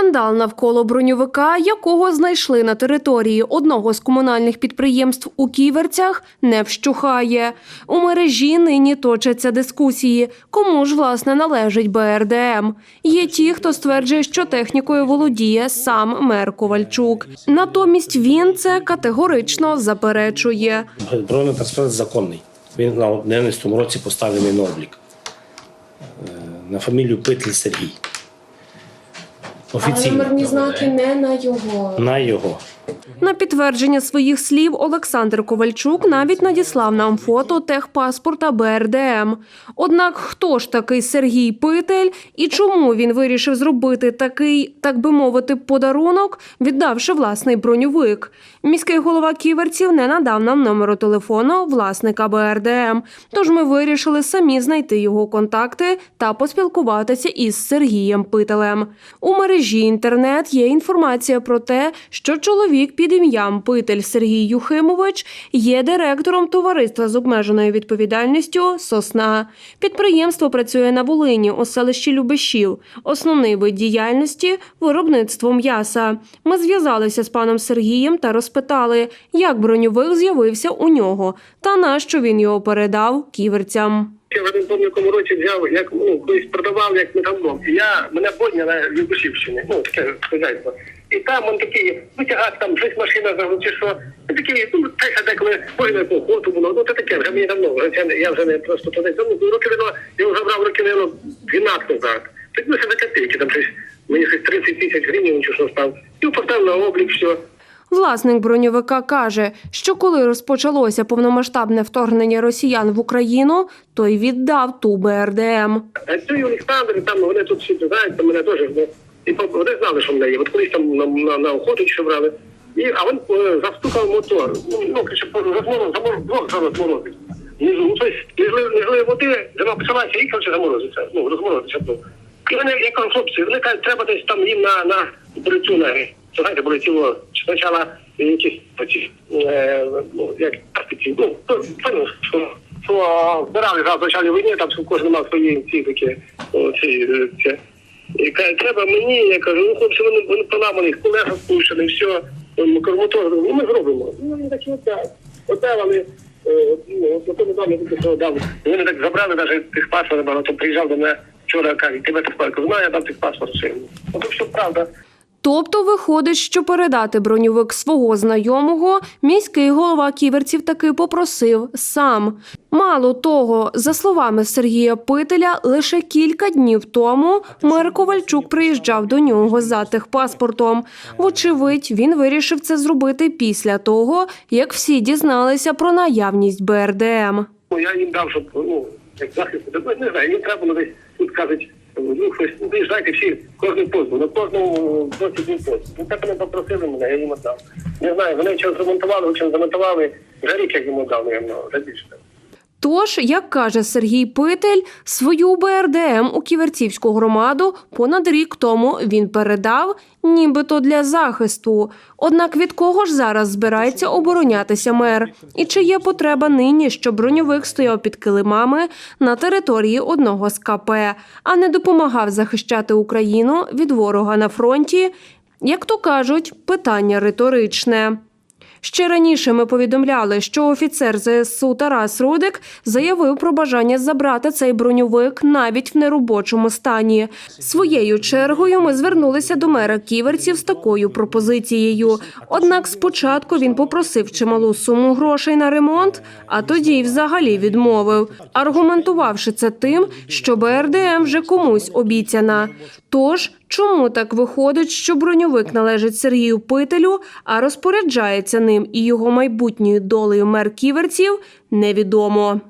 Скандал навколо броньовика, якого знайшли на території одного з комунальних підприємств у Ківерцях, не вщухає. У мережі нині точаться дискусії, кому ж власне належить БРДМ. Є ті, хто стверджує, що технікою володіє сам мер Ковальчук. Натомість він це категорично заперечує. Бронетранспорт законний. Він на 11-му році поставлений на облік. Е, На фамілію Петль Сергій. Офіційно. номерні знаки не на його. На його. На підтвердження своїх слів Олександр Ковальчук навіть надіслав нам фото техпаспорта БРДМ. Однак хто ж такий Сергій Питель і чому він вирішив зробити такий, так би мовити, подарунок, віддавши власний броньовик? Міський голова Ківерців не надав нам номеру телефону власника БРДМ. Тож ми вирішили самі знайти його контакти та поспілкуватися із Сергієм Пителем. У мережі інтернет є інформація про те, що чоловік під ім'ям Питель Сергій Юхимович є директором товариства з обмеженою відповідальністю Сосна. Підприємство працює на Волині у селищі Любешів. Основний вид діяльності виробництво м'яса. Ми зв'язалися з паном Сергієм та розпитали, як броньовик з'явився у нього та на що він його передав ківерцям. Я в один помню, якому році взяв, як ну, колись продавав як металлом. І я мене бодня на Любушівщині, ну таке хазяйство. І там он такий витягав там щось машина за чи що. І Такі, ну, те, деколи погине по охоту було, ну це таке, вже мені давно, вже я вже не просто туди. Ну, роки вино, я вже брав роки вино 12 назад. Так ну, це за копійки, там щось, мені щось 30 тисяч гривень чи що став. І поставив на облік, все. Власник броньовика каже, що коли розпочалося повномасштабне вторгнення росіян в Україну, той віддав ту БРДМ. А цей Олександр, там вони тут всі знають, мене теж ну, і вони знали, що в є. От колись там на, на, на охоту що брали. І, а він е, завстукав мотор. Ну, ну короче, розморозив, заморозив, двох зараз морозить. Ну, тобто, не зли, води, зима почалася, і, короче, заморозиться. Ну, розморозиться. Ну. І вони, я кажу, хлопці, вони кажуть, треба десь там їм на, на борицю на, знаєте, були тіло, спочатку якісь, оці, е, ну, як, такі, ну, то, поняв, що збирали за почали війни, там кожен мав свої ці такі е. І каже, треба мені, я кажу, ну хлопці, вони, вони поламані, колеса спущені, все, ну, ну ми зробимо. Ну, вони такі оце, оце вони, е, от тому домі тільки що дав. Вони так забрали навіть тих паспорт, багато приїжджав до мене вчора, каже, тебе тих паспорт, знаю, я дам тих паспорт своєму. Ну, то все правда. Тобто виходить, що передати броньовик свого знайомого міський голова ківерців таки попросив сам. Мало того, за словами Сергія Пителя, лише кілька днів тому мер Ковальчук приїжджав до нього за техпаспортом. Вочевидь, він вирішив це зробити після того, як всі дізналися про наявність БРДМ. Я їм дав, щоб, ну, як захист, ну, не знаю, їм треба було десь, тут кажуть, ну, хтось, ну, знаєте, всі, кожен пост, на кожному досі був пост. Ну, так вони попросили мене, я їм віддав. Не знаю, вони чого зремонтували, чим замонтували, вже рік як їм віддав, наверно, вже більше. Тож, як каже Сергій Питель, свою БРДМ у Ківерцівську громаду понад рік тому він передав, нібито для захисту. Однак від кого ж зараз збирається оборонятися мер? І чи є потреба нині, щоб броньовик стояв під килимами на території одного з КП, а не допомагав захищати Україну від ворога на фронті? Як то кажуть, питання риторичне. Ще раніше ми повідомляли, що офіцер ЗСУ Тарас Рудик заявив про бажання забрати цей броньовик навіть в неробочому стані. Своєю чергою ми звернулися до мера ківерців з такою пропозицією. Однак спочатку він попросив чималу суму грошей на ремонт, а тоді взагалі відмовив, аргументувавши це тим, що БРДМ вже комусь обіцяна. Тож чому так виходить, що броньовик належить Сергію Пителю, а розпоряджається ним і його майбутньою долею мер ківерців, невідомо.